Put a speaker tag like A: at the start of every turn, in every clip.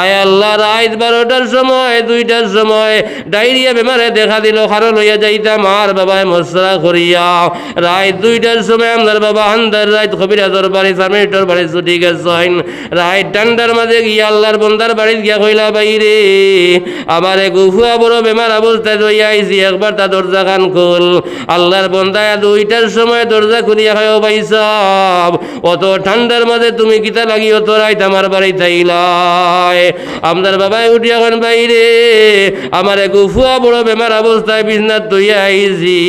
A: আয় আল্লাহ রাত বারোটার সময়, দুইটার সময়। ডায়রিয়া বেমারে দেখা দিল, খারো লইয়া যাইতাম আর বাবায় মশলা করিয়া। রাত দুইটার সময় আমার বাবা আন্দার রাত কবিরাজর বাড়ি সামিটর বাড়ি ছুটি গেছেন। রাত ঠান্ডার মাঝে গিয়া আল্লাহর বন্দার বাড়ি গিয়া কইলা, বাইরে, আমার উফুয়া বড় বেমার অবস্থায় লইয়া আইছি, একবার তা দরজা খান খুল। আল্লাহর বন্দায় দুইটার সময় দরজা খুলিয়া হয় ভাই সব অত ঠান্ডার মাঝে তুমি কিতা লাগি অত রাইত আমার বাড়ি তাইলাই আমদার বাবাই উঠিয়া এখন বাইরে আমার এক উফুয়া বড় বেমার অবস্থায় বিছনাত তৈয়া আইছি।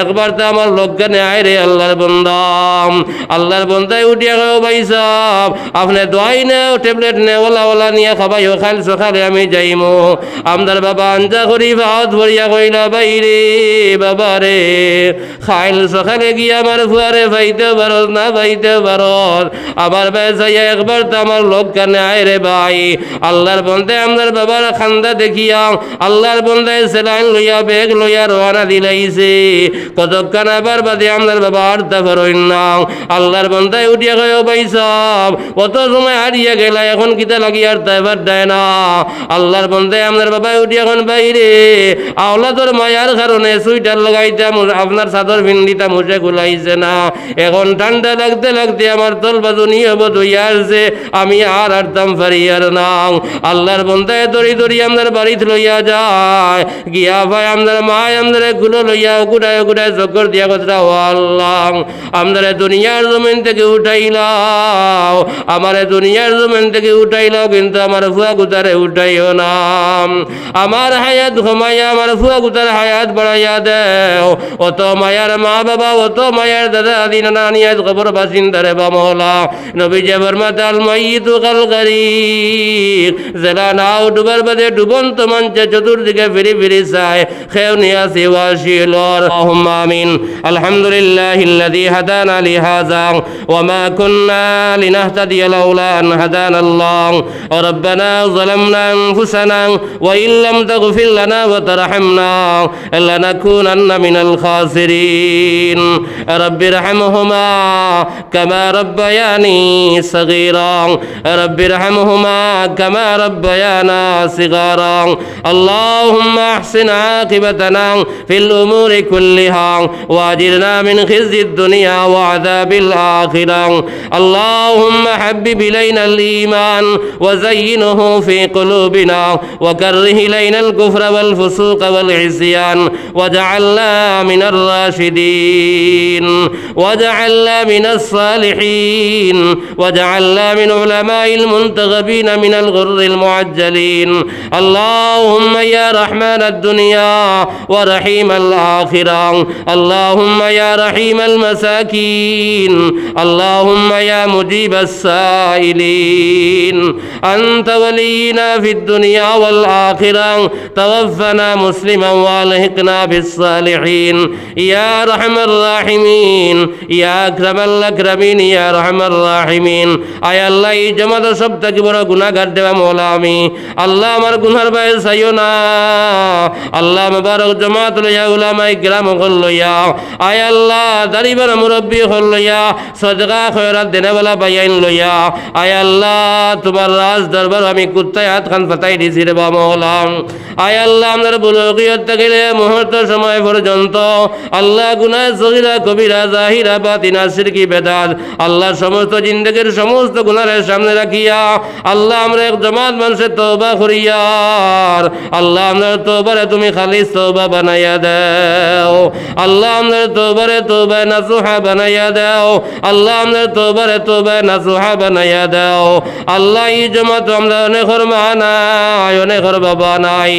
A: একবার তো আমার লজ্ঞানে আয় রে আল্লাহর বন্দাম আল্লাহর বন্দায় উঠিয়া গেও ভাই সব, আপনি দোয়াই নেও, ট্যাবলেট নে ওলা ওলা নিয়ে খাবাই ও খাল সকালে আমি যাইমো। আমদার বাবা আঞ্জা করি, ভাত ভরিয়া কইলা বাইরে বাবা রে, খাইল সকালে গিয়ে আমার ফুয়ারে ভাইতে পারত না ভাইতে পারত আবার বেসাইয়া একবার তো আমার লোক কানে আয় রে ভাই আল্লাহর বন্ধে আমদার বাবার খান্দা দেখিয়া আল্লাহর বন্ধে সেলাইন লইয়া, বেগ লইয়া রওনা দিলাইছে। কতক্ষণ আবার বাদে আমদার বাবা আর তারপর না আল্লাহর বন্ধায় উঠিয়া গেল ভাই সব কত সময় হারিয়ে গেলা, এখন কিতা লাগি আর তাইবার দেয় না? আল্লাহর বন্ধায় আপনার বাবা উঠিয়া এখন বাইরে আওলাদর মায়ার কারণে সুইটার লাগাইতাম আপনার চাদর ভিন্ডিটা মুছে গুলাইছে না। এখন ঠান্ডা লাগতে লাগতে আমার তল বাজু নিয়ে দইয়া আসছে। আমি আর আরতাম পারি আর না আল্লাহর বন্ধায় দড়ি দড়ি আমাদের বাড়িতে লইয়া যায়। গিয়া ভাই আমাদের মা আমাদেরগুলো লইয়া গুড়ায় গুড়ায় চক্কর দিয়া কথা ও আল্লাহ, আমাদের দুনিয়ার জমিন থেকে উঠাইলাও আমার দুনিয়ার জমিন থেকে উঠাইলাও কিন্তু আমার ফুয়া গুতারে উঠাইও না। আমার হায়াত ঘমাইয়া, আমার ফুয়া গুতার হায়াত বাড়াইয়া দেও। অত মায়ার মা বাবা অত মায়ার দাদা আদি নানা নিয়াজ খবর বাসিন্দারে বা মহলা। নবী জবর মাতাল মাইতু কাল গরিব জেলা নাও ডুবার বাদে ডুবন্ত মঞ্চে চতুর্দিকে ফিরি ফিরি চায় খেউ নিয়া সিওয়াশিলর আমিন আলহামদুলিল্লাহ الذي هدانا لهذا وما كنا لنهتدي لولا أن هدانا الله ربنا ظلمنا أنفسنا وإن لم تغفر لنا وترحمنا لنكونن من الخاسرين رب ارحمهما كما ربياني صغيرا رب ارحمهما كما ربيانا صغارا. اللهم أحسن عاقبتنا في الأمور كلها واجرنا من خزي الدنيا وعذاب الآخرة. اللهم حبب إلينا الإيمان وزينه في قلوبنا وكره إلينا الكفر والفسوق والعصيان واجعلنا من الراشدين واجعلنا من الصالحين واجعلنا من علماء المنتخبين. من الغر المعجلين اللهم يا رحمن الدنيا ورحيم الآخرة اللهم يا رحيم المساكين اللهم يا مجيب السائلين أنت ولينا في الدنيا والآخرة توفنا مسلما والحقنا بالصالحين يا رحم الراحمين يا أكرم الأكرمين يا رحم الراحمين আয় আল্লাহ এই জমাত সব থেকে বড় গুণাগার দেওয়া মৌলা আমি। আল্লাহ আমার গুনার বাইরে চাইও না। আল্লাহ মুবারক জমাত লইয়া উলামাই গ্রাম হল লইয়া, আয় আল্লাহ দারিবার মুরব্বী হল লইয়া, সদকা খয়রাত দেনেওয়ালা বাইয়াইন লইয়া, আয় আল্লাহ তোমার রাজ দরবার আমি কুত্তায় হাত খান পাতাই দিছি রে বা মৌলাম আয় আল্লাহ আমাদের বুলকিয়ত থাকিলে মুহূর্ত সময় পর্যন্ত, আল্লাহ গুনায় সগিরা কবিরা, জাহিরা, বাতিনা, সিরকি, বেদাত, আল্লাহ সমস্ত জিন্দগির সমস্ত গুনারের সামনে রাখিয়া আল্লাহ আমরা এক জমাত মানুষের তৌবা করিয়ার আল্লাহ আমরা তোবারে তুমি খালিস তৌবা বানাইয়া দাও। আল্লাহ আমরা তোবারে তোবা নাসুহা বানাইয়া দাও। আল্লাহ আমরা তোবারে তোবা নাসুহা বানাইয়া দাও। আল্লাহ এই জমাত আমরা অনেকর মা নাই অনেকর বাবা নাই।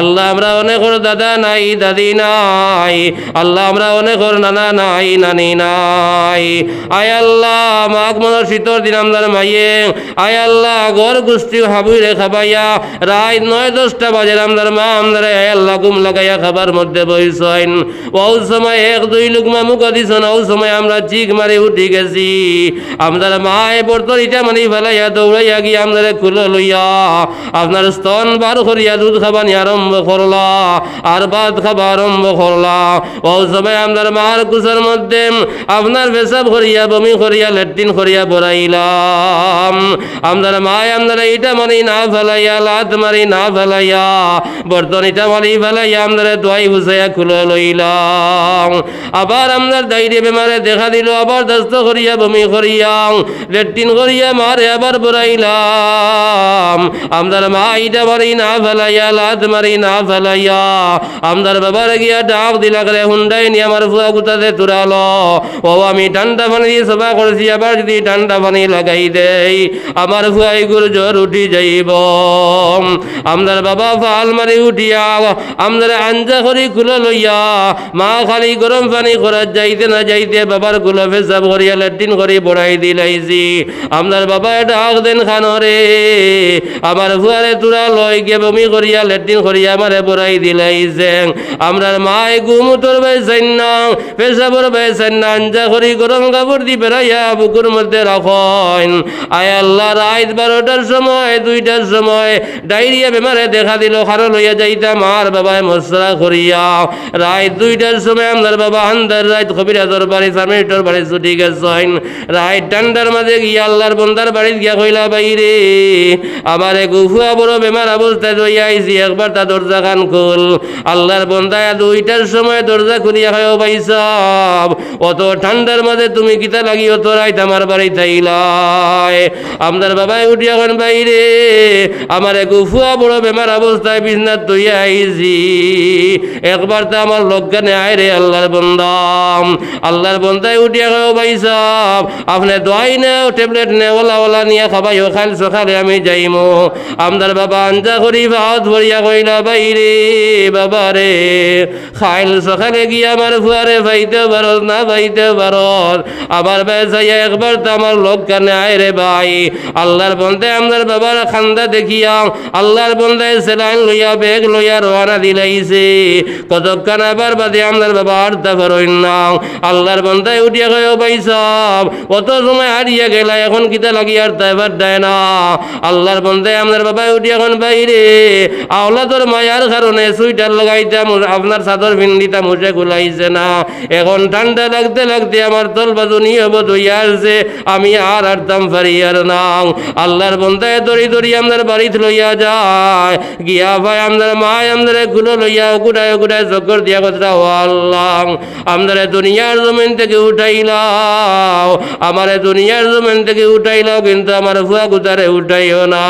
A: আল্লাহ আমরা অনেকর দাদা নাই, দাদি নাই। আল্লাহ আমরা অনেকর নানা নাই, নানি নাই। আয় আল্লাহ, মাঘ মনের শীতর দিন আমদার মাইয়ে। আয় আল্লাহ গর গুষ্টি হাবুই রে খাবাইয়া। রাত নয় দশটা বাজে আমদার মা, আমদার আল্লাহ গুম লাগাইয়া খাবার মধ্যে বইছেন ও সময় এক দুই লুকমা মুখ দিছেন ও সময় আমরা চিক মারি উঠি গেছি। আমদার মায়ে বর্তর ইটা মানি ফেলাইয়া দৌড়াইয়া গিয়ে আমদার কুলো লইয়া। আপনার স্তন বার করিয়া দুধ খাবানি আরম্ভ করলা, আর ভাত খাবা আরম্ভ করলা। ও সময় আমদার মার কুসার মধ্যে আপনার পেশাব করিয়া, বমি করিয়া, লেট্রিন করিয়া বড়াইলাম। আমদার মা এটা মারি না লাত মারি, না বর্তন এটা মারি দোয়াই খুলে লইলাম। আবার দায়রে বেমারে দেখা দিল, আবার দস্ত করিয়া, বমি করিয়া, লেট্রিন করিয়া মারে আবার বরাইলাম আমদার মা ইটা মারি না লাত মারি, না আমদার বাবার গিয়া ডাক দিলা করে, হুন্ডাই নিয়ে আমার ফুয়া গুতাতে তুরালো ও, আমি ঠান্ডা পানি দিয়ে সভা করছি, আবার যদি ঠান্ডা পানি লাগাই দেই, আমার ফুয়াই গুরু জ্বর উঠি যাইব। আমদার বাবা ফাল মারি উঠিয়া, আমদার আঞ্জা করি খুলে লইয়া, মা খালি গরম পানি করার যাইতে না যাইতে বাবারগুলো পেশাব করিয়া লেট্রিন করি বড়াই দিলাইছি। আমদার বাবা ডাক দেন খানরে, আমার ফুয়ারে তুরা লই গিয়ে বমি করিয়া লেট্রিন করিয়া আমারে বড়াই দিলাইছে আমরার মায় গুমুতর বাইছেন না, পেশাবর বাইছেন না, আঞ্জা করি গরম কাপড় দি বেড়াইয়া বুকুর মধ্যে রাখন। আয় আল্লাহ রাত বারোটার সময়, দুইটার সময়। ডায়রিয়া বেমারে দেখা দিল, খারো লইয়া যাইতাম, আর বাবায় মশলা করিয়া। রাত দুইটার সময় আমার বাবা আন্দার রাত কবিরাজর বাড়ি সামিটর বাড়ি ছুটি গেছেন। রাত ঠান্ডার মাঝে গিয়া আল্লাহর বন্দার বাড়ি গিয়া কইলা, বাইরে আমার এক উফুয়া বড় বেমার অবস্থায় লইয়া আইছি, একবার তা দরজা খান খুল। আল্লাহর বন্দায় দুইটার সময় দরজা খুলিয়া হয় ভাই সব অত ঠান্ডার মাঝে তুমি কিতা লাগি অত রাইত আমার বাড়ি থাইলাই আপনার বাবাই এখন বাইরে। আমার এক উফুয়া বড় বেমার অবস্থায় বিছনাথ তৈয়া আইছি। একবার তো আমার লজ্ঞানে আয় রে আল্লাহর বন্দাম আল্লাহর বন্দায় উঠিয়া গেও ভাই সব আপনি দোয়াই নেও, ট্যাবলেট নে ওলা ওলা নিয়ে খাবাই খাল সকালে আমি যাইমো। আমদার বাবা আঞ্জা করি, ভাত ভরিয়া কইলা বাইরে বাবা রে, খাইল সকালে গিয়ে আমার ফুয়ারে ভাইতে পারত না ভাইতে পারত আবার বেসাইয়া একবার তো আমার লোক কানে আয় রে ভাই। আল্লাহর বন্ধে আমদার বাবার খান্দা দেখিয়া আল্লাহর বন্ধে সেলাইন লইয়া বেগ লইয়া রওনা দিলাইছে। কতক্ষণ আবার বাদে আমদার বাবা আর তা পারইন না। আল্লাহর বন্ধায় উঠিয়া গয় ভাই সব অত সময় হারিয়ে গেলা, এখন কিতা লাগি আর তাইবার দেয় না? আল্লাহর বন্ধায় আপনার বাবা উঠিয়া এখন বাইরে আওলাদর মায়ার কারণে সুইটার লাগাইতাম আপনার চাদর ভিন্ডিতা মুছে গুলাইছে না। এখন ঠান্ডা লাগতে লাগতে আমার তল বাজনি হব দইয়া আসছে, আমি আর আরতাম পারি আর না। আল্লাহর বন্ধায় দড়ি দড়ি আপনার বাড়িতে লইয়া যায়। গিয়া ভাই আপনার মায় আপনারগুলো লইয়া গুড়ায় গুড়ায় চক্কর দিয়া কথা ও আল্লাহ, আমাদের দুনিয়ার জমিন থেকে উঠাইলাও আমার দুনিয়ার জমিন থেকে উঠাইলাও কিন্তু আমার ফুয়া গুতারে উঠাইও না।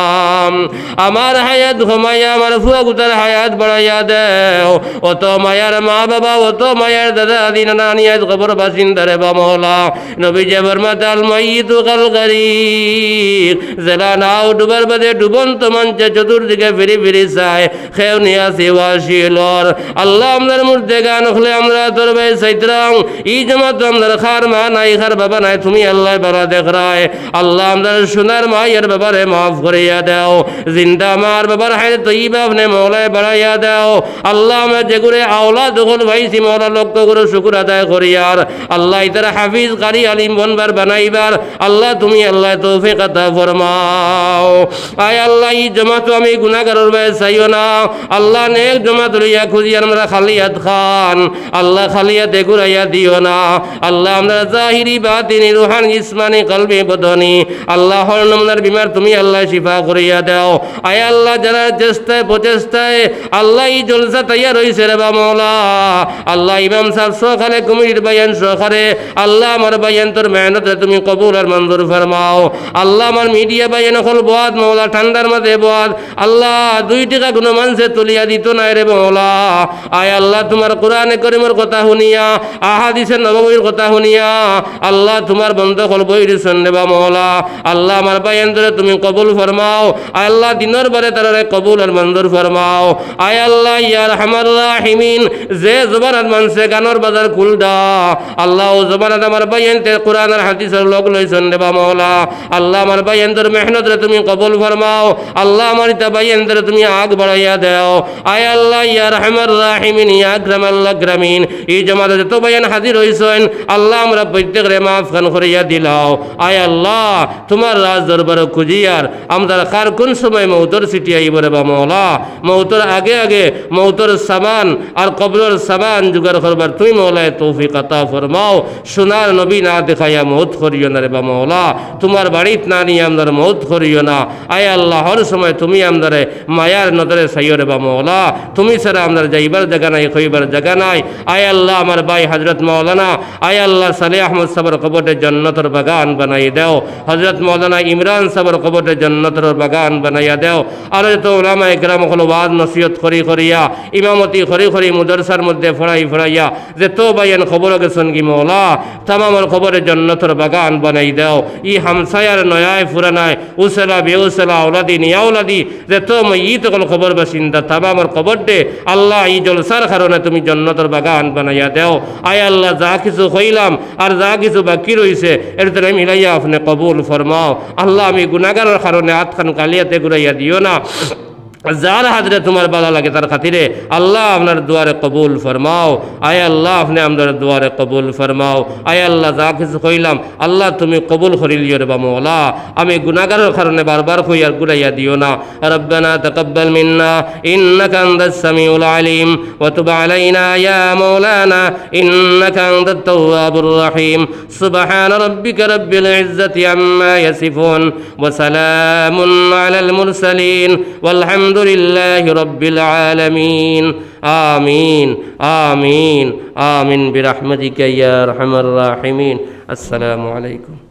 A: আমার হায়াত ঘুমাইয়া আমার ফুয়া গুতার হায়াত বাড়াইয়া দেও। অত মায়ার মা বাবা অত মায়ার দাদা আদি নানা আনিয়াত খবর বাসিন্দারে বা মহলা। নবী জবর মাতাল মাইতু কাল গরিব। জেলা নাও ডুবার বাদে ডুবন্ত মঞ্চে চতুর্দিকে ফিরি ফিরি চায়। খেউ নিয়া সেবা শিলর। আল্লাহ আমরার মধ্যে গান হলে আমরা তোর ভাই সাইতরাং ই জমা তো আমরার খার মা নাই, খার বাবা নাই, তুমি আল্লাহ বাবা দেখ আল্লাহ আমরার সোনার মায়ের বাবারে মাফ করিয়া দাও। জিন্দা আমার বাবার হায় তৈবা আপনি মৌলায় বাড়াইয়া দাও। আল্লাহ আমরা যে করে আওলা দখল ভাইছি মৌলা লক্ষ্য করে শুকুর আদায় করিয়ার। আল্লাহ ইতার হাফিজ, কারি আলিম বনবার বানাইবার। আল্লাহ তুমি আল্লাহ তৌফিক আতা ফরমাও আয় আল্লাহ ই জমাত আমি গুনাহগারের ভাই চাইও না। আল্লাহ নেক জমাত লইয়া খুঁজি আমরা খালিয়াত খান। আল্লাহ খালিয়াত ঘুরাইয়া দিও না। আল্লাহ আমরা জাহিরি, বাতিনি, রুহান, ইসমানি, কলবি, বদনি। আল্লাহ হর নমনার বিমার তুমি আল্লাহ শিফা করিয়া দাও। আয় আল্লাহ, যারা চেষ্টায়, প্রচেষ্টায় আল্লাহ ই জলসা তৈয়ার হয়েছে রে বা মৌলা আল্লাহ ইমাম সাহেব সখারে কমিটির বায়ান সখারে আল্লাহ আমার বায়ান তোর মেহনতে তুমি কবুল আর মঞ্জুর ফরমাও। আল্লাহ আমার মিডিয়া বায়ান হল বাদ, মৌলা ঠান্ডার মাঝে বাদ। আল্লাহ, দুই টাকা কোনো মানুষে তুলিয়া দিত না রে মৌলা। আয় আল্লাহ, তোমার কোরআনে করিমের কথা শুনিয়া, আহাদিসের নবমীর কথা শুনিয়া, আল্লাহ, তোমার বন্ধ হল বইর সন্দেবা মৌলা। আল্লাহ, আমার বায়ান তুমি কবুল ফরমাও। আয় আল্লাহ, দিনের বারে তারা কবুল আর মঞ্জুর ফরমাও। আয় আল্লাহ ইয়ার হামার রাহিমিন, যে জবানাত মানছে, গানোর বাজার খুলদা। আল্লাহ, ও জবানাত আমার বায়ান তে কোরআন আর হাদিসের লোক লইছেন দেবা মৌলা। আল্লাহ, আমার বায়ান তোর মেহনত রে তুমি কবুল ফরমাও, আল্লাহ আমার ইতা বায়ান তুমি আগ বাড়াইয়া দাও। আয় আল্লাহ ইয়ার হামার রাহিমিন, ইয়া গ্রাম আল্লাহ গ্রামীণ এই জমাতে যত বায়ান হাজির হইছেন, আল্লাহ আমরা প্রত্যেকরে মাফ খান করিয়া দিলাও। আয় আল্লাহ, তোমার রাজ দরবার খুঁজিয়ার আমরা কার কোন সময় মৌতর সিটি আইব রে বা মৌলা মৌতর আগে আগে মৌতর সামান আর কবরের সামান জুগার করবার তুই মৌলায় তৌফিক আতা ফরমাও। সোনার নবী না দেখাইয়া মৌত করিও না রে বা মৌলা তোমার বাড়িত না নিয়ে আমরা মৌত করিও না। আয় আল্লাহ, হর সময় তুমি আমদারে মায়ার নজরে সাইয়রে বা মৌলা তুমি ছাড়া আমদার যাইবার জায়গা নাই কইবার জায়গা নাই। আয় আল্লাহ, আমার ভাই হজরত মৌলানা আয় আল্লাহ সালে আহমদ সাবর কবটে জন্নতর বাগান বানাই দেও। হজরত মৌলানা ইমরান সাবর কবটে জন্নতর বাগান বানাইয়া দেও। আর তো ওলামা একরাম হলো বাদ নসিহত করি করিয়া, ইমামতি করি করি মুদরসার মধ্যে ফড়াই ফড়াইয়া, যে তো বাইন খবর গেছেন কি মৌলা তামামর খবরে জন্নতর বাগান বানাই দেও। ই হামসায়ার নয়ায় ফুরানায় উসলা বেউসলা ওলাদি নিয়া ওলাদি যে তো মই ই তখন খবর বাসিন্দা আমার খবর দে, আল্লাহ ই জলসার কারণে তুমি জন্নতর বাগান বানাইয়া দেও। আয় আল্লাহ, যা কিছু হইলাম আর যা কিছু বাকি রইছে, এর তো মিলাইয়া আপনি কবুল ফরমাও। আল্লাহ, আমি গুণাগারের কারণে আতখান কালিয়াতে ঘুরাইয়া দিও না। যার হাজরে তোমার বালা লাগে তার খাতিরে আল্লাহ আপনার দুয়ারে কবুল ফরমাও। আয় আল্লাহ, আপনি আপনার দুয়ারে কবুল ফরমাও। আয় আল্লাহ, যা কিছু কইলাম, আল্লাহ তুমি কবুল করিলিও রে বা মৌলা আমি গুনাগারের কারণে বারবার কই আর গুড়াইয়া দিও না। রব্বানা তাকাব্বাল মিন্না, ইন্নাকা আনতাস সামিউল আলিম। ওয়া তুব আলাইনা ইয়া মাওলানা, ইন্নাকা আনতাত তাওয়াবুর রহিম। সুবহান রাব্বিকা রাব্বিল ইজ্জাতি আম্মা ইয়াসিফুন। ওয়া সালামুন আলাল الحمد لله رب العالمين. آمين. آمين. آمين برحمتك يا أرحم الراحمين. السلام عليكم.